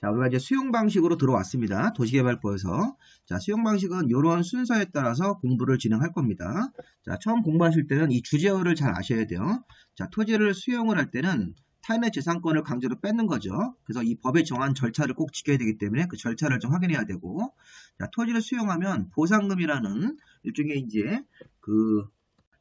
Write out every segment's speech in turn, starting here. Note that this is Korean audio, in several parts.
자, 우리가 이제 수용 방식으로 들어왔습니다. 도시개발법에서. 자, 수용 방식은 이런 순서에 따라서 공부를 진행할 겁니다. 자, 처음 공부하실 때는 이 주제어를 잘 아셔야 돼요. 자, 토지를 수용을 할 때는 타인의 재산권을 강제로 뺏는 거죠. 그래서 이 법에 정한 절차를 꼭 지켜야 되기 때문에 그 절차를 좀 확인해야 되고, 자, 토지를 수용하면 보상금이라는 일종의 이제 그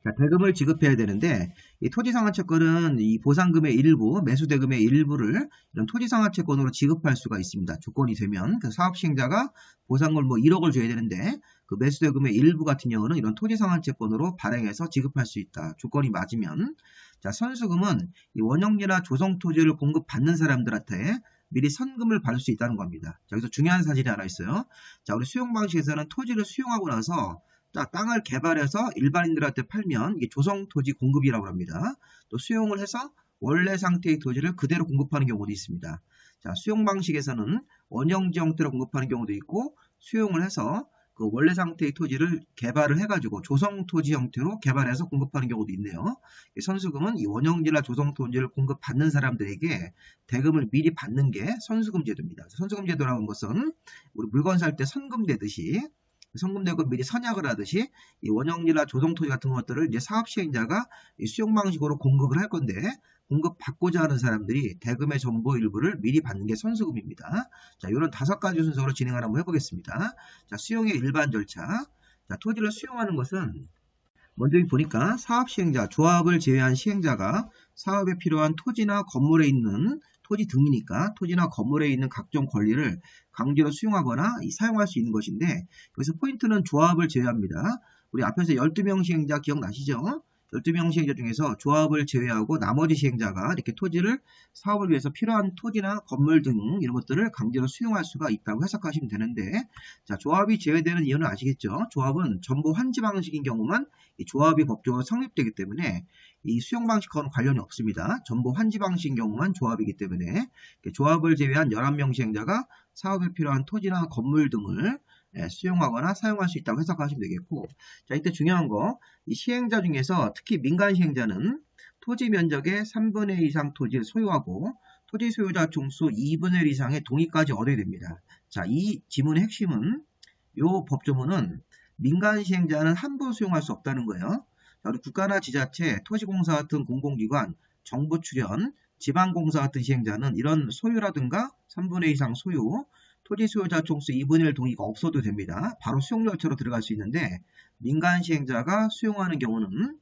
자, 대금을 지급해야 되는데 이 토지상환채권은 이 보상금의 일부, 매수대금의 일부를 이런 토지상환채권으로 지급할 수가 있습니다. 조건이 되면 그 사업시행자가 보상금 뭐 1억을 줘야 되는데 그 매수대금의 일부 같은 경우는 이런 토지상환채권으로 발행해서 지급할 수 있다. 조건이 맞으면 자 선수금은 이 원형지나 조성토지를 공급받는 사람들한테 미리 선금을 받을 수 있다는 겁니다. 자, 여기서 중요한 사실이 하나 있어요. 자, 우리 수용 방식에서는 토지를 수용하고 나서 자, 땅을 개발해서 일반인들한테 팔면 이게 조성 토지 공급이라고 합니다. 또 수용을 해서 원래 상태의 토지를 그대로 공급하는 경우도 있습니다. 자, 수용 방식에서는 원형지 형태로 공급하는 경우도 있고 수용을 해서 그 원래 상태의 토지를 개발을 해가지고 조성 토지 형태로 개발해서 공급하는 경우도 있네요. 선수금은 이 원형지나 조성 토지를 공급받는 사람들에게 대금을 미리 받는 게 선수금 제도입니다. 선수금 제도라는 것은 우리 물건 살 때 선금 되듯이 성금대고 미리 선약을 하듯이 이 원형지나 조성토지 같은 것들을 이제 사업 시행자가 수용 방식으로 공급을 할 건데 공급받고자 하는 사람들이 대금의 전부 일부를 미리 받는 게 선수금입니다. 자, 이런 다섯 가지 순서로 진행을 한번 해보겠습니다. 자, 수용의 일반 절차. 자, 토지를 수용하는 것은 먼저 보니까 사업 시행자, 조합을 제외한 시행자가 사업에 필요한 토지나 건물에 있는 토지 등이니까 토지나 건물에 있는 각종 권리를 강제로 수용하거나 사용할 수 있는 것인데 여기서 포인트는 조합을 제외합니다. 우리 앞에서 12명 시행자 기억나시죠? 12명 시행자 중에서 조합을 제외하고 나머지 시행자가 이렇게 토지를 사업을 위해서 필요한 토지나 건물 등 이런 것들을 강제로 수용할 수가 있다고 해석하시면 되는데 자 조합이 제외되는 이유는 아시겠죠? 조합은 전부 환지 방식인 경우만 이 조합이 법적으로 성립되기 때문에 이 수용 방식과는 관련이 없습니다. 전부 환지 방식인 경우만 조합이기 때문에 조합을 제외한 11명 시행자가 사업에 필요한 토지나 건물 등을 예, 수용하거나 사용할 수 있다고 해석하시면 되겠고 자 이때 중요한 거 이 시행자 중에서 특히 민간 시행자는 토지 면적의 3분의 1 이상 토지를 소유하고 토지 소유자 총수 2분의 1 이상의 동의까지 얻어야 됩니다. 자 이 지문의 핵심은 이 법조문은 민간 시행자는 함부로 수용할 수 없다는 거예요. 자, 우리 국가나 지자체, 토지공사 같은 공공기관, 정부 출연, 지방공사 같은 시행자는 이런 소유라든가 3분의 2 이상 소유, 토지 수요자 총수 2분의 1 동의가 없어도 됩니다. 바로 수용 절차로 들어갈 수 있는데 민간 시행자가 수용하는 경우는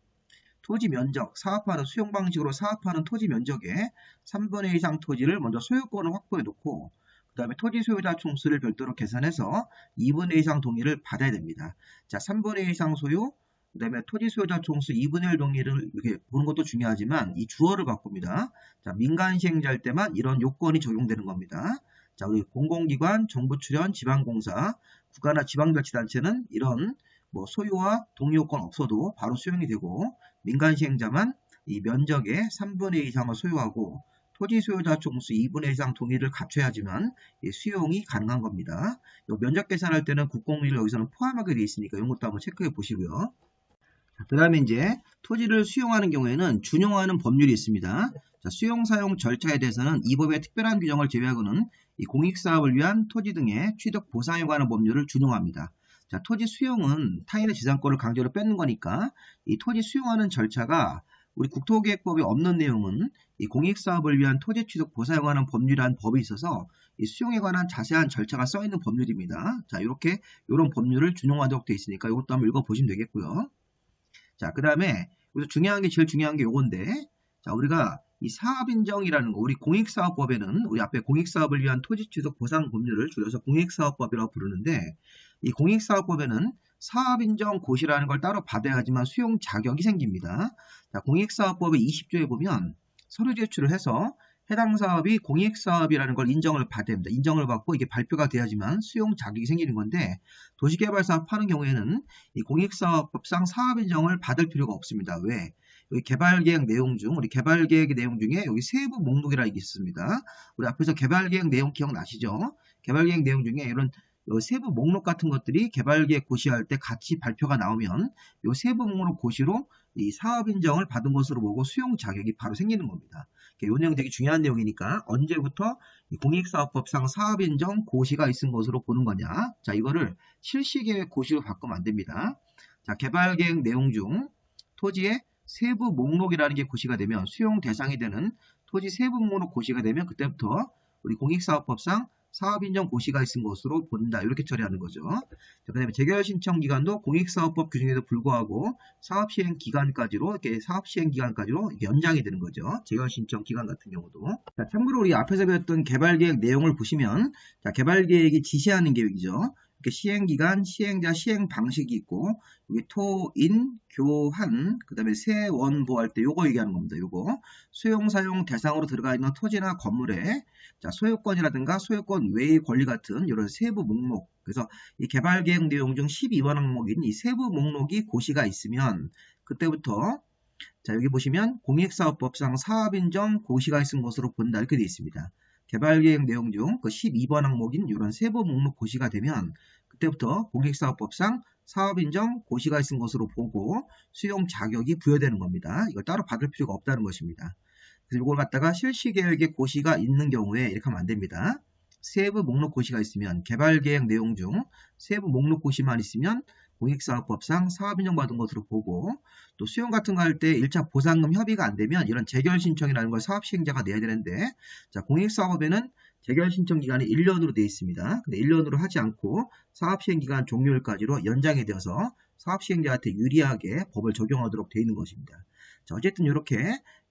토지 면적, 사업하는 수용 방식으로 사업하는 토지 면적의 3분의 1 이상 토지를 먼저 소유권을 확보해 놓고 그 다음에 토지 소유자 총수를 별도로 계산해서 2분의 1 이상 동의를 받아야 됩니다. 자, 3분의 1 이상 소유, 그 다음에 토지 소유자 총수 2분의 1 동의를 이렇게 보는 것도 중요하지만 이 주어를 바꿉니다. 자, 민간 시행자일 때만 이런 요건이 적용되는 겁니다. 자, 우리 공공기관, 정부 출연, 지방공사, 국가나 지방자치단체는 이런 뭐 소유와 동의요건 없어도 바로 수용이 되고 민간 시행자만 이 면적의 3분의 1 이상을 소유하고 토지 소유자 총수 2분의 1 이상 동의를 갖춰야지만 수용이 가능한 겁니다. 면적 계산할 때는 국공비를 여기서는 포함하게 되어 있으니까 이런 것도 한번 체크해 보시고요. 그 다음에 이제 토지를 수용하는 경우에는 준용하는 법률이 있습니다. 자, 수용 사용 절차에 대해서는 이 법의 특별한 규정을 제외하고는 이 공익사업을 위한 토지 등의 취득 보상에 관한 법률을 준용합니다. 자, 토지 수용은 타인의 재산권을 강제로 뺏는 거니까 이 토지 수용하는 절차가 우리 국토계획법에 없는 내용은 이 공익사업을 위한 토지 취득 보상에 관한 법률이라는 법이 있어서 이 수용에 관한 자세한 절차가 써 있는 법률입니다. 자, 이렇게 이런 법률을 준용하도록 되어 있으니까 이것도 한번 읽어보시면 되겠고요. 자, 그 다음에 여기서 중요한 게 제일 중요한 게 요건데 자, 우리가 이 사업인정이라는 거, 우리 공익사업법에는 우리 앞에 공익사업을 위한 토지취득 보상 법률을 줄여서 공익사업법이라고 부르는데 이 공익사업법에는 사업인정 고시라는 걸 따로 받아야 하지만 수용 자격이 생깁니다. 자, 공익사업법의 20조에 보면 서류 제출을 해서 해당 사업이 공익사업이라는 걸 인정을 받아야 됩니다. 인정을 받고 이게 발표가 돼야지만 수용 자격이 생기는 건데 도시개발사업 하는 경우에는 이 공익사업법상 사업인정을 받을 필요가 없습니다. 왜? 여기 개발 계획 내용 중 우리 개발 계획의 내용 중에 여기 세부 목록이라는 게 있습니다. 우리 앞에서 개발 계획 내용 기억나시죠? 개발 계획 내용 중에 이런 세부 목록 같은 것들이 개발 계획 고시할 때 같이 발표가 나오면 이 세부 목록 고시로 이 사업 인정을 받은 것으로 보고 수용 자격이 바로 생기는 겁니다. 이 내용 되게 중요한 내용이니까 언제부터 이 공익사업법상 사업 인정 고시가 있은 것으로 보는 거냐. 자, 이거를 실시계획 고시로 바꾸면 안 됩니다. 자, 개발 계획 내용 중 토지의 세부 목록이라는 게 고시가 되면 수용 대상이 되는 토지 세부 목록 고시가 되면 그때부터 우리 공익사업법상 사업인정 고시가 있은 것으로 본다. 이렇게 처리하는 거죠. 그 다음에 재결 신청 기간도 공익사업법 규정에도 불구하고 사업시행 기간까지로 이렇게 사업시행 기간까지로 연장이 되는 거죠. 재결 신청 기간 같은 경우도. 자, 참고로 우리 앞에서 배웠던 개발계획 내용을 보시면 자, 개발계획이 지시하는 계획이죠. 이렇게 시행기간, 시행자, 시행 방식이 있고 여기 토, 인, 교환, 그 다음에 세원보 할때 요거 얘기하는 겁니다. 요거 수용, 사용 대상으로 들어가 있는 토지나 건물에 자, 소유권이라든가 소유권 외의 권리 같은 이런 세부 목록 그래서 이 개발 계획 내용 중 12번 항목인 이 세부 목록이 고시가 있으면 그때부터 자 여기 보시면 공익사업법상 사업인정 고시가 있은 것으로 본다 이렇게 되어 있습니다. 개발 계획 내용 중 그 12번 항목인 이런 세부 목록 고시가 되면 그때부터 공익사업법상 사업인정 고시가 있은 것으로 보고 수용 자격이 부여되는 겁니다. 이걸 따로 받을 필요가 없다는 것입니다. 그래서 이걸 갖다가 실시계획의 고시가 있는 경우에 이렇게 하면 안 됩니다. 세부 목록 고시가 있으면 개발 계획 내용 중 세부 목록 고시만 있으면 공익사업법상 사업인정 받은 것으로 보고 또 수용 같은 거 할 때 1차 보상금 협의가 안 되면 이런 재결 신청이라는 걸 사업 시행자가 내야 되는데 자 공익사업에는 재결 신청 기간이 1년으로 되어 있습니다. 근데 1년으로 하지 않고 사업 시행 기간 종료일까지로 연장이 되어서 사업 시행자한테 유리하게 법을 적용하도록 되어 있는 것입니다. 자, 어쨌든 이렇게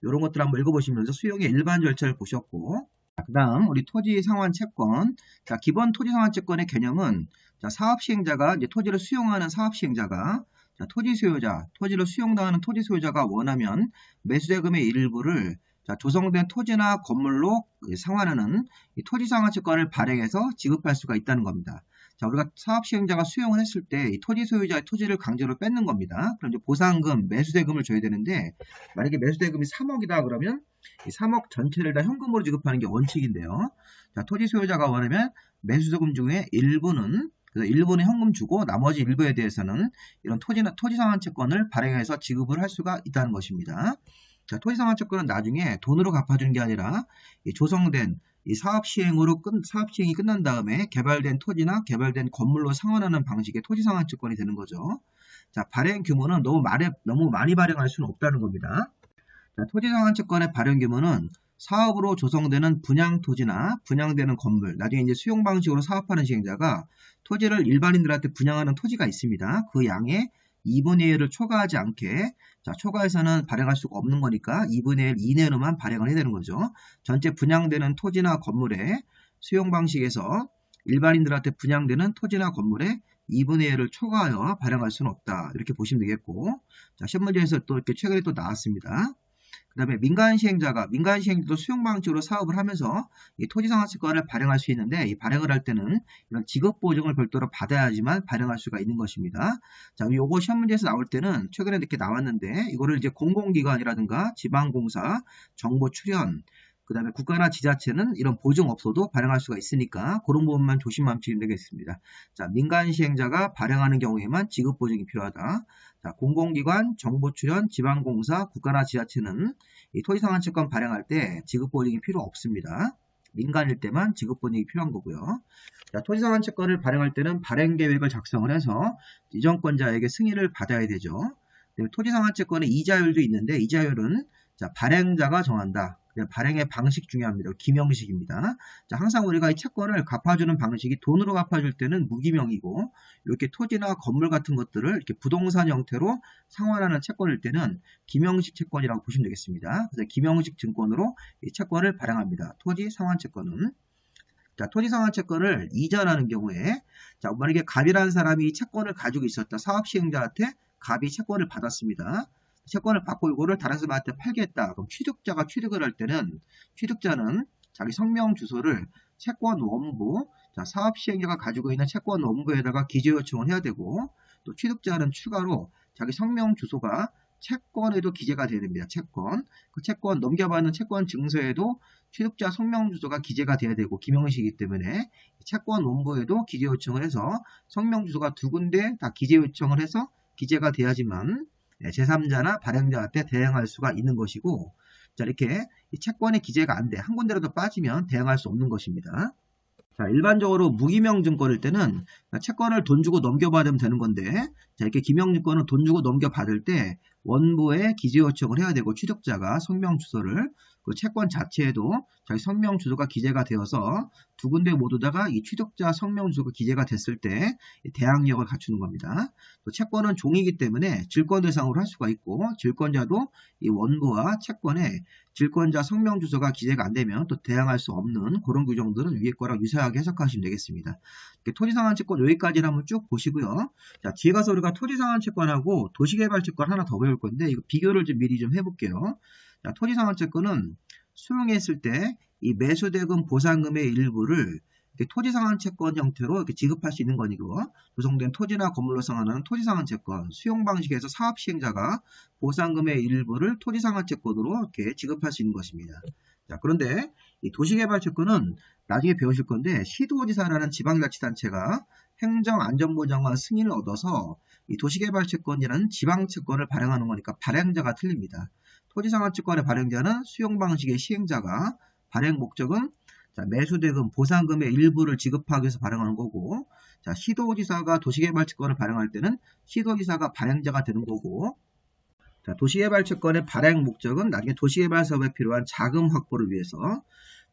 이런 것들 한번 읽어보시면서 수용의 일반 절차를 보셨고 그 다음 우리 토지 상환 채권 자 기본 토지 상환 채권의 개념은 자 사업 시행자가 이제 토지를 수용하는 사업 시행자가 자, 토지 소유자 토지를 수용당하는 토지 소유자가 원하면 매수대금의 일부를 자, 조성된 토지나 건물로 상환하는 토지 상환 채권을 발행해서 지급할 수가 있다는 겁니다. 자, 우리가 사업 시행자가 수용을 했을 때 이 토지 소유자의 토지를 강제로 뺏는 겁니다. 그럼 이제 보상금, 매수대금을 줘야 되는데 만약에 매수대금이 3억이다 그러면 이 3억 전체를 다 현금으로 지급하는 게 원칙인데요. 자, 토지 소유자가 원하면 매수대금 중에 일부는 그래서 일부는 현금 주고 나머지 일부에 대해서는 이런 토지나 토지 상환 채권을 발행해서 지급을 할 수가 있다는 것입니다. 자, 토지 상환 채권은 나중에 돈으로 갚아주는 게 아니라 조성된 이 사업 시행으로 끝, 사업 시행이 끝난 다음에 개발된 토지나 개발된 건물로 상환하는 방식의 토지 상환채권이 되는 거죠. 자, 발행 규모는 너무 많이, 너무 많이 발행할 수는 없다는 겁니다. 자, 토지 상환채권의 발행 규모는 사업으로 조성되는 분양 토지나 분양되는 건물, 나중에 이제 수용 방식으로 사업하는 시행자가 토지를 일반인들한테 분양하는 토지가 있습니다. 그 양의 2분의 1을 초과하지 않게 자, 초과해서는 발행할 수가 없는 거니까 2분의 1 이내로만 발행을 해야 되는 거죠. 전체 분양되는 토지나 건물의 수용 방식에서 일반인들한테 분양되는 토지나 건물에 2분의 1을 초과하여 발행할 수는 없다. 이렇게 보시면 되겠고 자, 시험 문제에서 또 이렇게 최근에 또 나왔습니다. 그 다음에 민간 시행자가 민간 시행자도 수용 방식으로 사업을 하면서 이 토지 상환채권을 발행할 수 있는데 이 발행을 할 때는 이런 직업 보증을 별도로 받아야지만 발행할 수가 있는 것입니다. 자, 요거 시험 문제에서 나올 때는 최근에 이렇게 나왔는데 이거를 이제 공공기관이라든가 지방공사, 정보 출연 그 다음에 국가나 지자체는 이런 보증 없어도 발행할 수가 있으니까 그런 부분만 조심하시면 되겠습니다. 자, 민간 시행자가 발행하는 경우에만 지급 보증이 필요하다. 자, 공공기관, 정보 출연, 지방공사, 국가나 지자체는 이 토지상환채권 발행할 때 지급 보증이 필요 없습니다. 민간일 때만 지급 보증이 필요한 거고요. 자, 토지상환채권을 발행할 때는 발행 계획을 작성을 해서 이전권자에게 승인을 받아야 되죠. 토지상환채권의 이자율도 있는데 이자율은 자, 발행자가 정한다. 발행의 방식 중요합니다. 기명식입니다. 자, 항상 우리가 이 채권을 갚아주는 방식이 돈으로 갚아줄 때는 무기명이고 이렇게 토지나 건물 같은 것들을 이렇게 부동산 형태로 상환하는 채권일 때는 기명식 채권이라고 보시면 되겠습니다. 그래서 기명식 증권으로 이 채권을 발행합니다. 토지 상환 채권은 자, 토지 상환 채권을 이전하는 경우에 자, 만약에 갑이라는 사람이 채권을 가지고 있었다. 사업 시행자한테 갑이 채권을 받았습니다. 채권을 받고 이거를 다른 사람한테 팔겠다. 그럼 취득자가 취득을 할 때는 취득자는 자기 성명 주소를 채권 원부, 자, 사업 시행자가 가지고 있는 채권 원부에다가 기재 요청을 해야 되고 또 취득자는 추가로 자기 성명 주소가 채권에도 기재가 돼야 됩니다. 채권. 그 채권 넘겨받는 채권 증서에도 취득자 성명 주소가 기재가 돼야 되고 기명식이기 때문에 채권 원부에도 기재 요청을 해서 성명 주소가 두 군데 다 기재 요청을 해서 기재가 돼야지만 제3자나 발행자한테 대행할 수가 있는 것이고 자, 이렇게 이 채권의 기재가 안 돼. 한 군데라도 빠지면 대응할 수 없는 것입니다. 자, 일반적으로 무기명 증권일 때는 채권을 돈 주고 넘겨받으면 되는 건데, 자, 이렇게 기명 증권은 돈 주고 넘겨받을 때 원부에 기재 요청을 해야 되고 취득자가 성명 주소를 그 채권 자체에도 자기 성명 주소가 기재가 되어서 두 군데 모두다가 이 취득자 성명 주소가 기재가 됐을 때 대항력을 갖추는 겁니다. 또 채권은 종이기 때문에 질권 대상으로 할 수가 있고 질권자도 이 원부와 채권에 질권자 성명 주소가 기재가 안 되면 또 대항할 수 없는 그런 규정들은 위에 거랑 유사하게 해석하시면 되겠습니다. 토지상한 채권 여기까지 한번 쭉 보시고요. 자, 뒤에 가서 우리가 토지상한 채권하고 도시개발 채권 하나 더 배울 건데 이거 비교를 좀 미리 좀 해볼게요. 자, 토지상환채권은 수용했을 때 이 매수대금 보상금의 일부를 토지상환채권 형태로 이렇게 지급할 수 있는 거니고 조성된 토지나 건물로 상환하는 토지상환채권 수용 방식에서 사업 시행자가 보상금의 일부를 토지상환채권으로 이렇게 지급할 수 있는 것입니다. 자, 그런데 이 도시개발채권은 나중에 배우실 건데 시도지사라는 지방자치단체가 행정안전보장관 승인을 얻어서 이 도시개발채권이라는 지방채권을 발행하는 거니까 발행자가 틀립니다. 토지상환채권의 발행자는 수용 방식의 시행자가 발행 목적은 자, 매수대금, 보상금의 일부를 지급하기 위해서 발행하는 거고 자, 시도지사가 도시개발채권을 발행할 때는 시도지사가 발행자가 되는 거고 자, 도시개발채권의 발행 목적은 나중에 도시개발 사업에 필요한 자금 확보를 위해서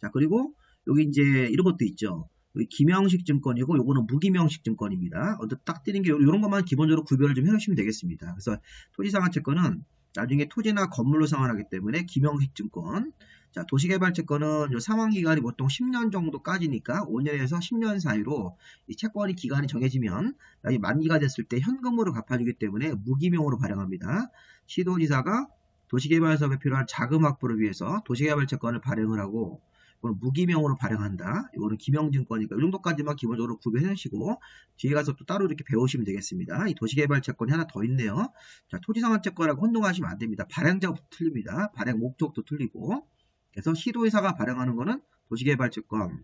자 그리고 여기 이제 이런 것도 있죠. 기명식 증권이고 요거는 무기명식 증권입니다. 어떤 딱 띄는 게 이런 것만 기본적으로 구별을 좀 해놓으시면 되겠습니다. 그래서 토지상환 채권은 나중에 토지나 건물로 상환하기 때문에 기명식 증권. 자, 도시개발채권은 요 상환기간이 보통 10년 정도까지니까 5년에서 10년 사이로 이 채권이 기간이 정해지면 만기가 됐을 때 현금으로 갚아주기 때문에 무기명으로 발행합니다. 시도지사가 도시개발 사업에 필요한 자금 확보를 위해서 도시개발채권을 발행을 하고 이거는 무기명으로 발행한다. 이거는 기명증권이니까 이 정도까지만 기본적으로 구별해 주시고 뒤에 가서 또 따로 이렇게 배우시면 되겠습니다. 이 도시개발 채권이 하나 더 있네요. 자, 토지상환 채권하고 혼동하시면 안 됩니다. 발행자부터 틀립니다. 발행 목적도 틀리고 그래서 시도의사가 발행하는 거는 도시개발 채권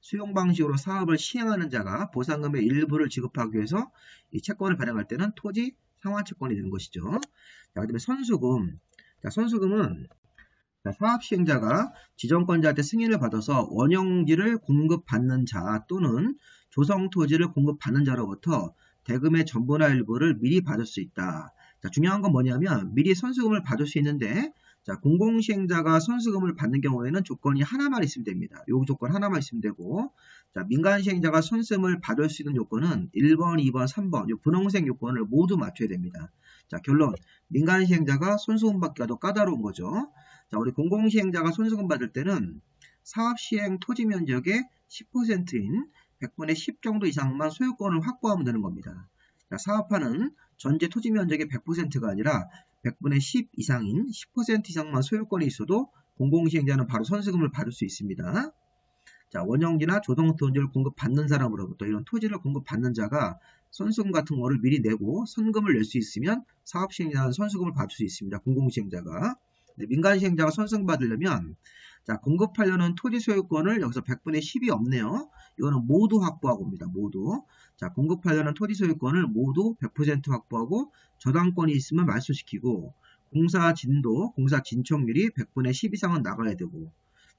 수용 방식으로 사업을 시행하는 자가 보상금의 일부를 지급하기 위해서 이 채권을 발행할 때는 토지 상환 채권이 되는 것이죠. 자, 그 다음에 선수금. 자, 선수금은 사업 시행자가 지정권자한테 승인을 받아서 원형지를 공급받는 자 또는 조성 토지를 공급받는 자로부터 대금의 전부나 일부를 미리 받을 수 있다. 자, 중요한 건 뭐냐면 미리 선수금을 받을 수 있는데 자, 공공시행자가 선수금을 받는 경우에는 조건이 하나만 있으면 됩니다. 요 조건 하나만 있으면 되고 자, 민간시행자가 선수금을 받을 수 있는 요건은 1번, 2번, 3번 요 분홍색 요건을 모두 맞춰야 됩니다. 자, 결론 민간시행자가 선수금 받기가 더 까다로운 거죠. 자, 우리 공공시행자가 손수금 받을 때는 사업시행 토지 면적의 10%인 100분의 10 정도 이상만 소유권을 확보하면 되는 겁니다. 자, 사업하는 전체 토지 면적의 100%가 아니라 100분의 10 이상인 10% 이상만 소유권이 있어도 공공시행자는 바로 선수금을 받을 수 있습니다. 자, 원형지나 조성토지를 공급받는 사람으로부터 이런 토지를 공급받는 자가 선수금 같은 거를 미리 내고 선금을 낼 수 있으면 사업시행자는 선수금을 받을 수 있습니다. 공공시행자가. 민간 시행자가 선승 받으려면 자 공급하려는 토지 소유권을 여기서 100분의 10이 없네요. 이거는 모두 확보하고 옵니다. 모두. 자 공급하려는 토지 소유권을 모두 100% 확보하고 저당권이 있으면 말소시키고 공사 진도, 공사 진척률이 100분의 10 이상은 나가야 되고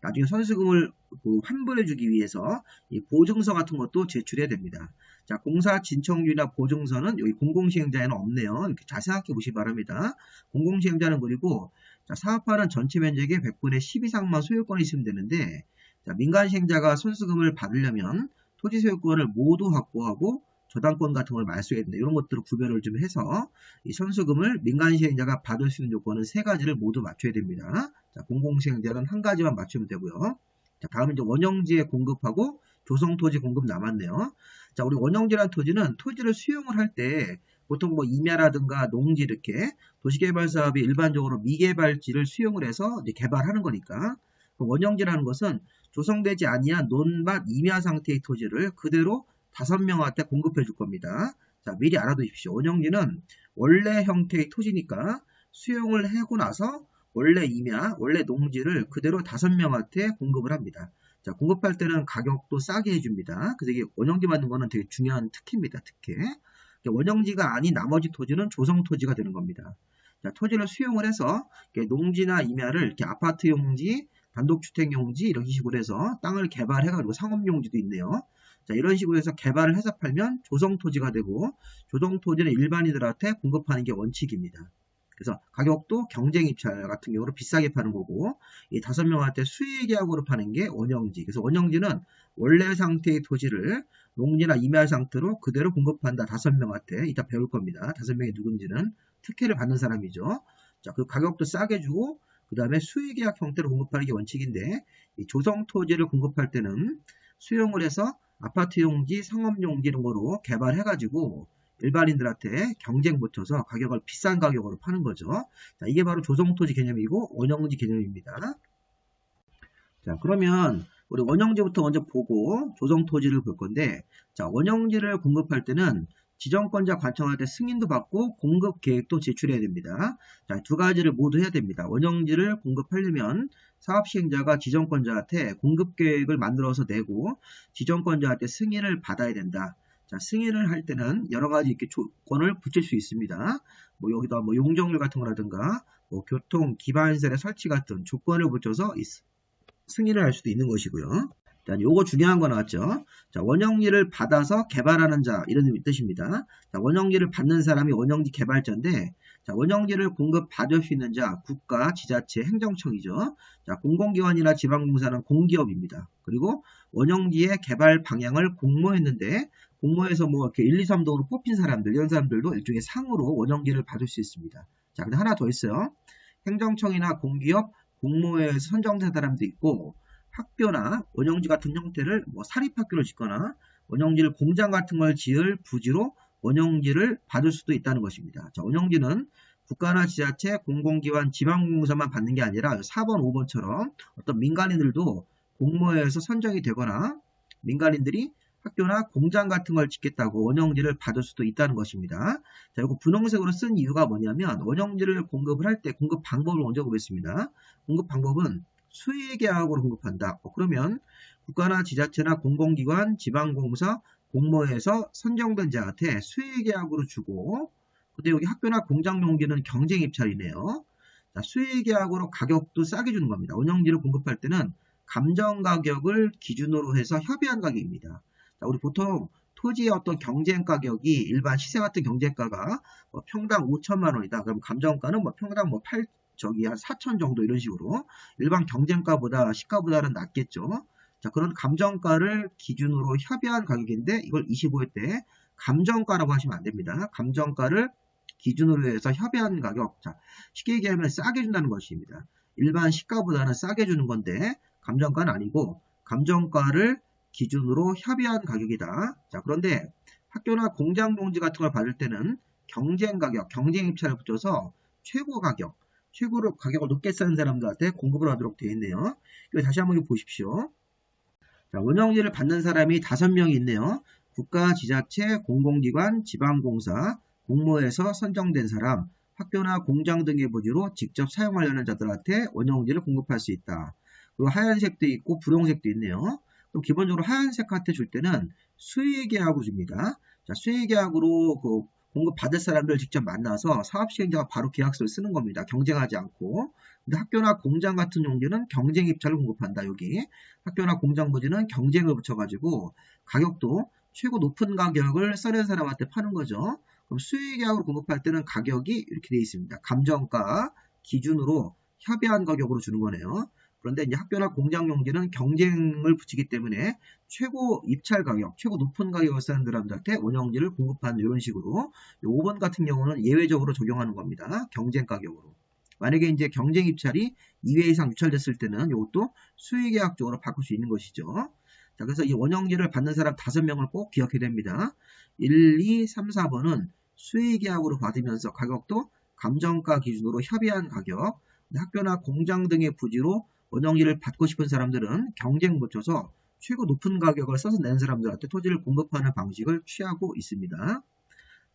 나중에 선수금을 그 환불해주기 위해서 이 보증서 같은 것도 제출해야 됩니다. 자, 공사 진척률이나 보증서는 여기 공공시행자에는 없네요. 이렇게 자세하게 보시기 바랍니다. 공공시행자는 그리고 자, 사업하는 전체 면적의 100분의 10 이상만 소유권이 있으면 되는데 자, 민간시행자가 선수금을 받으려면 토지 소유권을 모두 확보하고 저당권 같은 걸 말소해야 된다. 이런 것들을 구별을 좀 해서 이 선수금을 민간시행자가 받을 수 있는 요건은 세 가지를 모두 맞춰야 됩니다. 자, 공공시행자는 한 가지만 맞추면 되고요. 자, 다음은 이제 원형지에 공급하고 조성토지 공급 남았네요. 자, 우리 원형지란 토지는 토지를 수용을 할 때 보통 뭐 임야라든가 농지 이렇게 도시개발 사업이 일반적으로 미개발지를 수용을 해서 개발하는 거니까 원형지라는 것은 조성되지 아니한 논밭 임야 상태의 토지를 그대로 다섯 명한테 공급해 줄 겁니다. 자, 미리 알아두십시오. 원형지는 원래 형태의 토지니까 수용을 하고 나서 원래 임야, 원래 농지를 그대로 다섯 명한테 공급을 합니다. 자, 공급할 때는 가격도 싸게 해줍니다. 그래서 이게 원형지 받는 거는 되게 중요한 특혜입니다. 특혜. 원형지가 아닌 나머지 토지는 조성 토지가 되는 겁니다. 자, 토지를 수용을 해서 농지나 임야를 이렇게 아파트 용지, 단독주택 용지 이런 식으로 해서 땅을 개발해가지고 상업 용지도 있네요. 자, 이런 식으로 해서 개발을 해서 팔면 조성 토지가 되고 조성 토지는 일반인들한테 공급하는 게 원칙입니다. 그래서 가격도 경쟁 입찰 같은 경우로 비싸게 파는 거고 이 다섯 명한테 수익 계약으로 파는 게 원형지. 그래서 원형지는 원래 상태의 토지를 농지나 임야 상태로 그대로 공급한다. 다섯 명한테 이따 배울 겁니다. 다섯 명이 누군지는 특혜를 받는 사람이죠. 자, 그 가격도 싸게 주고 그 다음에 수익 계약 형태로 공급하는 게 원칙인데 이 조성 토지를 공급할 때는 수용을 해서 아파트 용지, 상업 용지 이런 거로 개발해가지고 일반인들한테 경쟁 붙여서 가격을 비싼 가격으로 파는 거죠. 자, 이게 바로 조성토지 개념이고 원형지 개념입니다. 자, 그러면 우리 원형지부터 먼저 보고 조성토지를 볼 건데 자, 원형지를 공급할 때는 지정권자 관청한테 승인도 받고 공급 계획도 제출해야 됩니다. 자, 두 가지를 모두 해야 됩니다. 원형지를 공급하려면 사업 시행자가 지정권자한테 공급 계획을 만들어서 내고 지정권자한테 승인을 받아야 된다. 자, 승인을 할 때는 여러 가지 이렇게 조건을 붙일 수 있습니다. 뭐 여기다 뭐 용적률 같은 거라든가 뭐 교통 기반시설의 설치 같은 조건을 붙여서 승인을 할 수도 있는 것이고요. 자, 요거 중요한 거 나왔죠. 자, 원형지를 받아서 개발하는 자 이런 뜻입니다. 자, 원형지를 받는 사람이 원형지 개발자인데 자, 원형지를 공급 받을 수 있는 자 국가, 지자체, 행정청이죠. 자, 공공기관이나 지방공사는 공기업입니다. 그리고 원형지의 개발 방향을 공모했는데 공모에서 뭐 이렇게 1, 2, 3등으로 뽑힌 사람들, 이런 사람들도 일종의 상으로 원형기를 받을 수 있습니다. 자, 근데 하나 더 있어요. 행정청이나 공기업, 공모에서 선정된 사람도 있고, 학교나 원형지 같은 형태를 뭐 사립학교를 짓거나 원형지를 공장 같은 걸 지을 부지로 원형지를 받을 수도 있다는 것입니다. 자, 원형지는 국가나 지자체, 공공기관, 지방공사만 받는 게 아니라 4번, 5번처럼 어떤 민간인들도 공모에서 선정이 되거나 민간인들이 학교나 공장 같은 걸 짓겠다고 원형지를 받을 수도 있다는 것입니다. 자, 이거 분홍색으로 쓴 이유가 뭐냐면 원형지를 공급을 할 때 공급 방법을 먼저 보겠습니다. 공급 방법은 수의계약으로 공급한다. 어, 그러면 국가나 지자체나 공공기관, 지방공사, 공모에서 선정된 자한테 수의계약으로 주고 근데 여기 학교나 공장 용기는 경쟁 입찰이네요. 자, 수의계약으로 가격도 싸게 주는 겁니다. 원형지를 공급할 때는 감정 가격을 기준으로 해서 협의한 가격입니다. 자, 우리 보통 토지의 어떤 경쟁 가격이 일반 시세 같은 경쟁가가 뭐 평당 5천만 원이다. 그럼 감정가는 뭐 평당 뭐 8, 저기 한 4천 정도 이런 식으로 일반 경쟁가보다 시가보다는 낮겠죠. 자, 그런 감정가를 기준으로 협의한 가격인데 이걸 25회 때 감정가라고 하시면 안 됩니다. 감정가를 기준으로 해서 협의한 가격. 자, 쉽게 얘기하면 싸게 준다는 것입니다. 일반 시가보다는 싸게 주는 건데 감정가는 아니고 감정가를 기준으로 협의한 가격이다. 자, 그런데 학교나 공장 공지 같은 걸 받을 때는 경쟁 가격, 경쟁 입찰을 붙여서 최고 가격, 최고로 가격을 높게 쓰는 사람들한테 공급을 하도록 되어 있네요. 이거 다시 한번 보십시오. 자, 운영지를 받는 사람이 다섯 명이 있네요. 국가, 지자체, 공공기관, 지방공사, 공모에서 선정된 사람, 학교나 공장 등의 부지로 직접 사용하려는 자들한테 원형지를 공급할 수 있다. 그리고 하얀색도 있고 분홍색도 있네요. 또 기본적으로 하얀색 카트 줄 때는 수의계약으로 줍니다. 자, 수의계약으로 그 공급 받을 사람들 직접 만나서 사업 시행자가 바로 계약서를 쓰는 겁니다. 경쟁하지 않고. 근데 학교나 공장 같은 용지는 경쟁 입찰을 공급한다. 여기 학교나 공장 부지는 경쟁을 붙여가지고 가격도 최고 높은 가격을 써낸 사람한테 파는 거죠. 그럼 수의계약으로 공급할 때는 가격이 이렇게 되어 있습니다. 감정가 기준으로 협의한 가격으로 주는 거네요. 그런데 이제 학교나 공장 용지는 경쟁을 붙이기 때문에 최고 입찰 가격, 최고 높은 가격을 쓰는 사람들한테 원형지를 공급하는 이런 식으로 5번 같은 경우는 예외적으로 적용하는 겁니다. 경쟁 가격으로. 만약에 이제 경쟁 입찰이 2회 이상 유찰됐을 때는 이것도 수의계약적으로 바꿀 수 있는 것이죠. 자, 그래서 이 원형지를 받는 사람 5명을 꼭 기억해야 됩니다. 1, 2, 3, 4번은 수의계약으로 받으면서 가격도 감정가 기준으로 협의한 가격, 학교나 공장 등의 부지로 원형지를 받고 싶은 사람들은 경쟁 붙여서 최고 높은 가격을 써서 낸 사람들한테 토지를 공급하는 방식을 취하고 있습니다.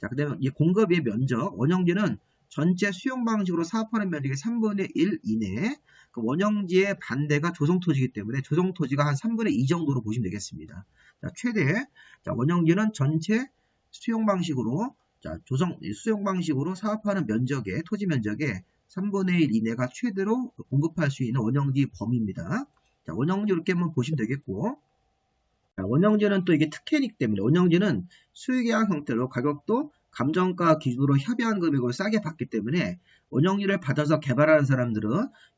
자, 그 다음에 이 공급의 면적, 원형지는 전체 수용 방식으로 사업하는 면적의 3분의 1 이내, 그 원형지의 반대가 조성토지이기 때문에 조성토지가 한 3분의 2 정도로 보시면 되겠습니다. 자, 최대, 자, 원형지는 전체 수용 방식으로 자, 조성, 수용 방식으로 사업하는 면적의, 토지 면적의 3분의 1 이내가 최대로 공급할 수 있는 원형지 범위입니다. 자, 원형지 이렇게 한번 보시면 되겠고, 자, 원형지는 또 이게 특혜이기 때문에, 원형지는 수익계약 형태로 가격도 감정가 기준으로 협의한 금액으로 싸게 받기 때문에 원형지를 받아서 개발하는 사람들은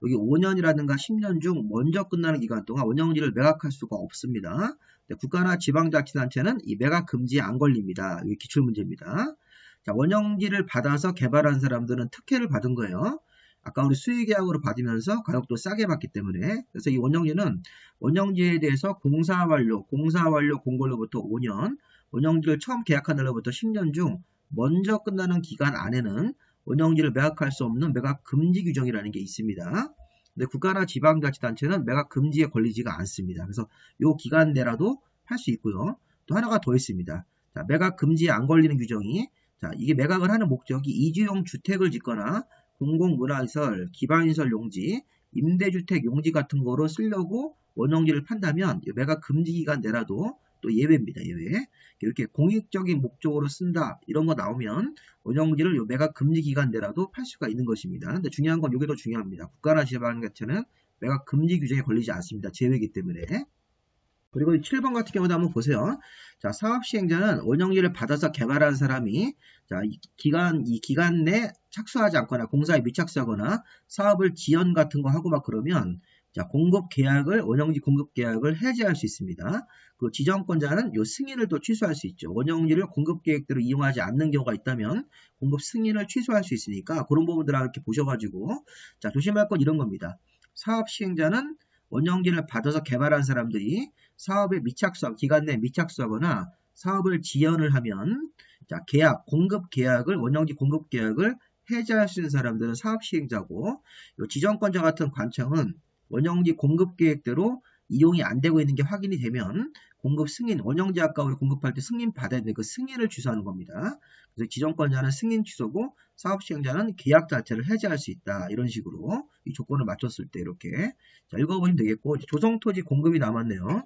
여기 5년이라든가 10년 중 먼저 끝나는 기간 동안 원형지를 매각할 수가 없습니다. 국가나 지방자치단체는 이 매각 금지에 안 걸립니다. 이게 기출문제입니다. 자, 원형지를 받아서 개발한 사람들은 특혜를 받은 거예요. 아까 우리 수익계약으로 받으면서 가격도 싸게 받기 때문에 그래서 이 원형지는 원형지에 대해서 공사 완료, 공사 완료 공고로부터 5년, 원형지를 처음 계약한 날로부터 10년 중 먼저 끝나는 기간 안에는 원형지를 매각할 수 없는 매각 금지 규정이라는 게 있습니다. 근데 국가나 지방자치단체는 매각 금지에 걸리지가 않습니다. 그래서 이 기간 내라도 할 수 있고요. 또 하나가 더 있습니다. 자, 매각 금지에 안 걸리는 규정이 자, 이게 매각을 하는 목적이 이주용 주택을 짓거나 공공문화시설, 기반시설 용지, 임대주택 용지 같은 거로 쓰려고 원형지를 판다면 매각 금지 기간 내라도 또 예외입니다. 예외. 이렇게 공익적인 목적으로 쓴다 이런 거 나오면 원형지를 매각 금지 기간 내라도 팔 수가 있는 것입니다. 근데 중요한 건 이게 더 중요합니다. 국가나 지방자체는 매각 금지 규정에 걸리지 않습니다. 제외이기 때문에. 그리고 7번 같은 경우도 한번 보세요. 자, 사업 시행자는 원형지를 받아서 개발한 사람이 자, 이 기간 이 기간 내 착수하지 않거나 공사에 미착수하거나 사업을 지연 같은 거 하고 막 그러면 자, 공급 계약을 원형지 공급 계약을 해지할 수 있습니다. 그 지정권자는 요 승인을 또 취소할 수 있죠. 원형지를 공급 계획대로 이용하지 않는 경우가 있다면 공급 승인을 취소할 수 있으니까 그런 부분들을 이렇게 보셔가지고 자 조심할 건 이런 겁니다. 사업 시행자는 원형지를 받아서 개발한 사람들이 사업에 미착수하고 기간 내 미착수하거나 사업을 지연을 하면 자 계약 공급 계약을 원형지 공급 계약을 해지할 수 있는 사람들은 사업 시행자고 지정권자 같은 관청은 원형지 공급 계획대로 이용이 안 되고 있는 게 확인이 되면 공급 승인, 원형지 아까 우리 공급할 때 승인 받아야 되는 그 승인을 취소하는 겁니다. 그래서 지정권자는 승인 취소고 사업 시행자는 계약 자체를 해지할 수 있다. 이런 식으로 이 조건을 맞췄을 때 이렇게 자, 읽어보시면 되겠고 조성 토지 공급이 남았네요.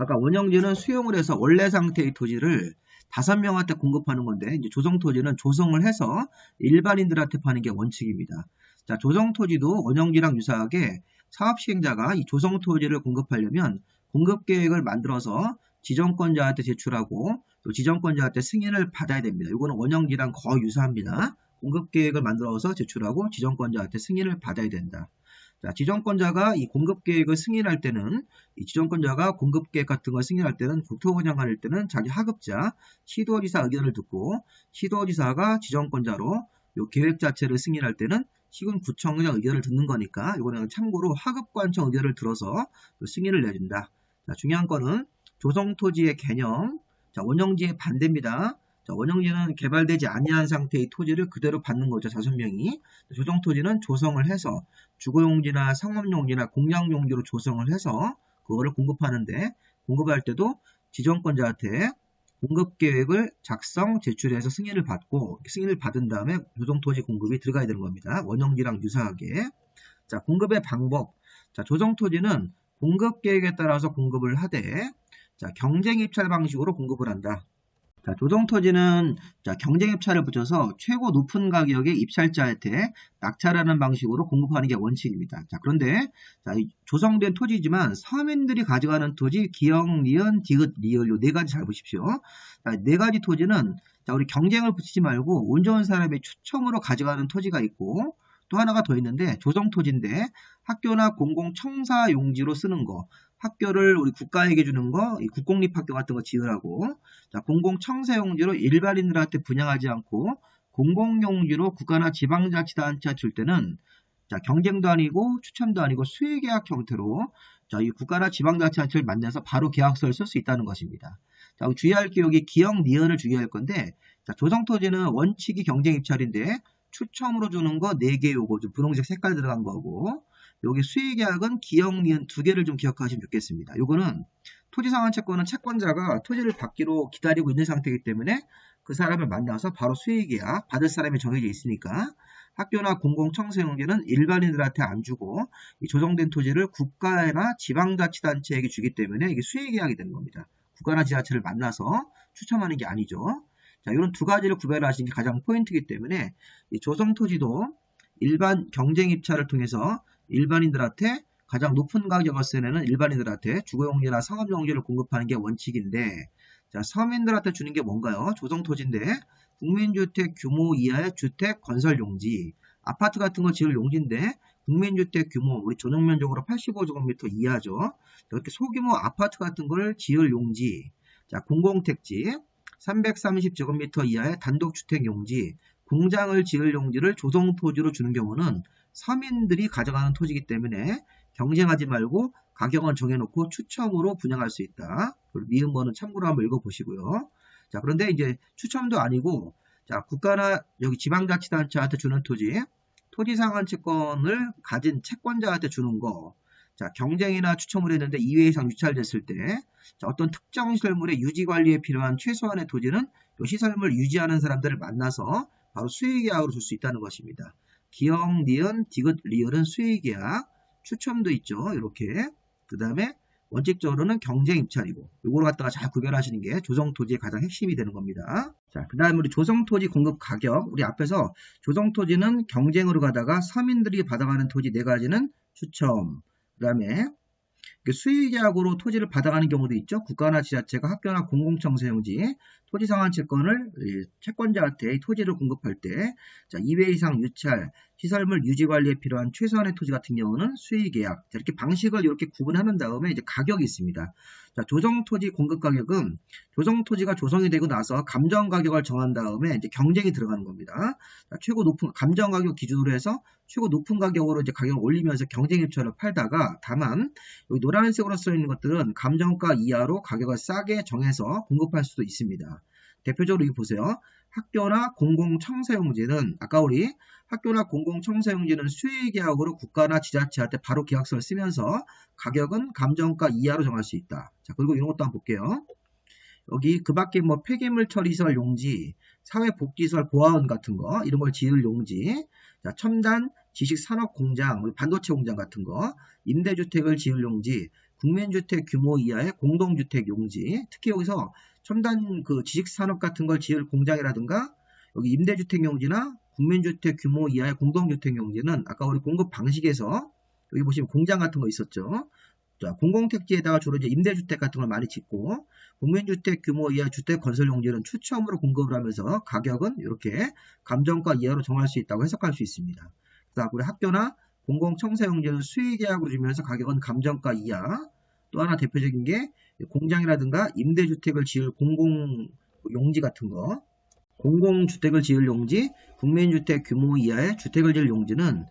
아까 원형지는 수용을 해서 원래 상태의 토지를 다섯 명한테 공급하는 건데 이제 조성 토지는 조성을 해서 일반인들한테 파는 게 원칙입니다. 자, 조성 토지도 원형지랑 유사하게 사업 시행자가 이 조성 토지를 공급하려면 공급 계획을 만들어서 지정권자한테 제출하고 또 지정권자한테 승인을 받아야 됩니다. 이거는 원형지랑 거의 유사합니다. 공급 계획을 만들어서 제출하고 지정권자한테 승인을 받아야 된다. 자, 지정권자가 이 공급 계획을 승인할 때는 이 지정권자가 공급 계획 같은 걸 승인할 때는 국토부 장관일 때는 자기 하급자 시도지사 의견을 듣고 시도지사가 지정권자로 이 계획 자체를 승인할 때는 시군 구청장 의견을 듣는 거니까 이거는 참고로 하급관청 의견을 들어서 승인을 내준다. 자, 중요한 거는 조성토지의 개념, 자, 원형지의 반대입니다. 자, 원형지는 개발되지 아니한 상태의 토지를 그대로 받는 거죠. 자선명이. 조성 토지는 조성을 해서 주거용지나 상업용지나 공양용지로 조성을 해서 그거를 공급하는데 공급할 때도 지정권자한테 공급 계획을 작성, 제출해서 승인을 받고 승인을 받은 다음에 조정토지 공급이 들어가야 되는 겁니다. 원형지랑 유사하게. 자, 공급의 방법. 자, 조정토지는 공급 계획에 따라서 공급을 하되 자, 경쟁 입찰 방식으로 공급을 한다. 자, 조정토지는 자, 경쟁 입찰을 붙여서 최고 높은 가격의 입찰자한테 낙찰하는 방식으로 공급하는 게 원칙입니다. 자, 그런데 자, 조성된 토지지만 서민들이 가져가는 토지 기역, 니은, 디귿, 리을 요네 가지 잘 보십시오. 자, 네 가지 토지는 자, 우리 경쟁을 붙이지 말고 운 좋은 사람의 추첨으로 가져가는 토지가 있고 또 하나가 더 있는데 조성토지인데 학교나 공공청사 용지로 쓰는 거 학교를 우리 국가에게 주는 거, 국공립 학교 같은 거 지으라고, 자, 공공청사용지로 일반인들한테 분양하지 않고, 공공용지로 국가나 지방자치단체가 줄 때는, 자, 경쟁도 아니고, 추첨도 아니고, 수의계약 형태로, 자, 이 국가나 지방자치단체를 만나서 바로 계약서를 쓸 수 있다는 것입니다. 자, 주의할 게 여기 기억, 니은을 주의할 건데, 자, 조성토지는 원칙이 경쟁 입찰인데, 추첨으로 주는 거 4개 요거 좀 분홍색 색깔 들어간 거고, 여기 수의계약은 기억, 니은 두 개를 좀 기억하시면 좋겠습니다. 요거는 토지상환 채권은 채권자가 토지를 받기로 기다리고 있는 상태이기 때문에 그 사람을 만나서 바로 수의계약 받을 사람이 정해져 있으니까 학교나 공공청소용지는 일반인들한테 안 주고 조정된 토지를 국가나 지방자치단체에게 주기 때문에 이게 수의계약이 되는 겁니다. 국가나 지자체를 만나서 추첨하는 게 아니죠. 자, 이런 두 가지를 구별하시는 게 가장 포인트이기 때문에 이 조성 토지도 일반 경쟁 입찰을 통해서 일반인들한테 가장 높은 가격을 쓰는 일반인들한테 주거용지나 상업용지를 공급하는 게 원칙인데 자, 서민들한테 주는 게 뭔가요? 조성토지인데 국민주택 규모 이하의 주택 건설 용지 아파트 같은 거 지을 용지인데 국민주택 규모 우리 전용면적으로 85제곱미터 이하죠. 이렇게 소규모 아파트 같은 걸 지을 용지 자 공공택지 330제곱미터 이하의 단독주택 용지 공장을 지을 용지를 조성토지로 주는 경우는 서민들이 가져가는 토지이기 때문에 경쟁하지 말고 가격은 정해놓고 추첨으로 분양할 수 있다. 미음 번은 참고로 한번 읽어보시고요. 자, 그런데 이제 추첨도 아니고, 자, 국가나 여기 지방자치단체한테 주는 토지, 토지 상한 채권을 가진 채권자한테 주는 거, 자, 경쟁이나 추첨을 했는데 2회 이상 유찰됐을 때, 자, 어떤 특정 시설물의 유지 관리에 필요한 최소한의 토지는 이 시설물 유지하는 사람들을 만나서 바로 수의계약으로 줄 수 있다는 것입니다. 기억, 니은, 디귿, 리을은 수의계약, 추첨도 있죠. 이렇게. 그 다음에 원칙적으로는 경쟁 입찰이고 이걸 갖다가 잘 구별하시는 게 조성토지의 가장 핵심이 되는 겁니다. 자, 그 다음에 우리 조성토지 공급 가격 우리 앞에서 조성토지는 경쟁으로 가다가 서민들이 받아가는 토지 네 가지는 추첨 그 다음에 수의계약으로 토지를 받아가는 경우도 있죠. 국가나 지자체가 학교나 공공청 사용지 토지 상환 채권을 채권자한테 토지를 공급할 때 자, 2회 이상 유찰, 시설물 유지 관리에 필요한 최소한의 토지 같은 경우는 수의계약 이렇게 방식을 이렇게 구분하는 다음에 이제 가격이 있습니다. 자, 조정 토지 공급 가격은 조정 토지가 조성이 되고 나서 감정 가격을 정한 다음에 이제 경쟁이 들어가는 겁니다. 자, 최고 높은 감정 가격 기준으로 해서 최고 높은 가격으로 이제 가격을 올리면서 경쟁 입찰을 팔다가 다만 여기 노란색으로 써 있는 것들은 감정가 이하로 가격을 싸게 정해서 공급할 수도 있습니다. 대표적으로 여기 보세요. 학교나 공공청사용지는 아까 우리 학교나 공공청사용지는 수의계약으로 국가나 지자체한테 바로 계약서를 쓰면서 가격은 감정가 이하로 정할 수 있다. 자 그리고 이런 것도 한번 볼게요. 여기 그 밖에 뭐 폐기물 처리시설 용지, 사회 복지시설 보아원 같은 거 이런 걸 지을 용지, 자 첨단 지식 산업 공장, 반도체 공장 같은 거, 임대주택을 지을 용지, 국민주택 규모 이하의 공동주택 용지, 특히 여기서 첨단 그 지식 산업 같은 걸 지을 공장이라든가 여기 임대주택 용지나 국민주택 규모 이하의 공동주택 용지는 아까 우리 공급 방식에서 여기 보시면 공장 같은 거 있었죠. 자, 공공택지에다가 주로 이제 임대주택 같은 걸 많이 짓고 국민주택 규모 이하 주택 건설 용지는 추첨으로 공급을 하면서 가격은 이렇게 감정가 이하로 정할 수 있다고 해석할 수 있습니다. 그래서 우리 학교나 공공청사 용지는 수의계약으로 주면서 가격은 감정가 이하 또 하나 대표적인 게 공장이라든가 임대주택을 지을 공공 용지 같은 거 공공주택을 지을 용지, 국민주택 규모 이하의 주택을 지을 용지는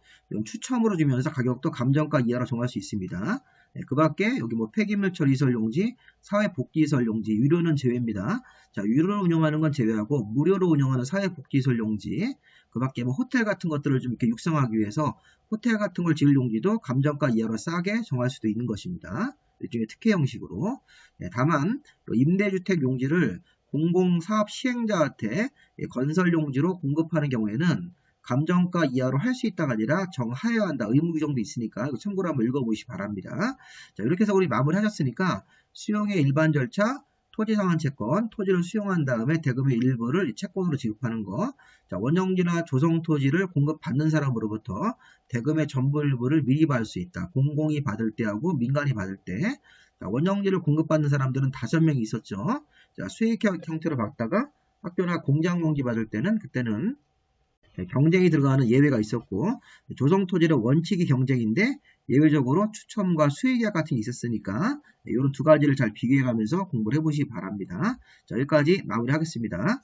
추첨으로 주면서 가격도 감정가 이하로 정할 수 있습니다. 네, 그 밖에 여기 뭐 폐기물 처리시설 용지, 사회복지시설 용지, 유료는 제외입니다. 자, 유료로 운영하는 건 제외하고 무료로 운영하는 사회복지시설 용지, 그 밖에 뭐 호텔 같은 것들을 좀 이렇게 육성하기 위해서 호텔 같은 걸 지을 용지도 감정가 이하로 싸게 정할 수도 있는 것입니다. 일종의 특혜 형식으로. 네, 다만 임대주택 용지를 공공사업 시행자한테 건설 용지로 공급하는 경우에는 감정가 이하로 할 수 있다가 아니라 정하여야 한다. 의무 규정도 있으니까 이거 참고로 한번 읽어보시기 바랍니다. 자 이렇게 해서 우리 마무리 하셨으니까 수용의 일반 절차, 토지 상환 채권, 토지를 수용한 다음에 대금의 일부를 채권으로 지급하는 거. 자, 원정지나 조성 토지를 공급받는 사람으로부터 대금의 전부 일부를 미리 받을 수 있다. 공공이 받을 때하고 민간이 받을 때. 자, 원정지를 공급받는 사람들은 다섯 명이 있었죠. 자, 수익 형태로 받다가 학교나 공장 용지 받을 때는 그때는 경쟁이 들어가는 예외가 있었고 조성 토지의 원칙이 경쟁인데 예외적으로 추첨과 수익계약 같은 게 있었으니까 이런 두 가지를 잘 비교해 가면서 공부를 해보시기 바랍니다. 자, 여기까지 마무리하겠습니다.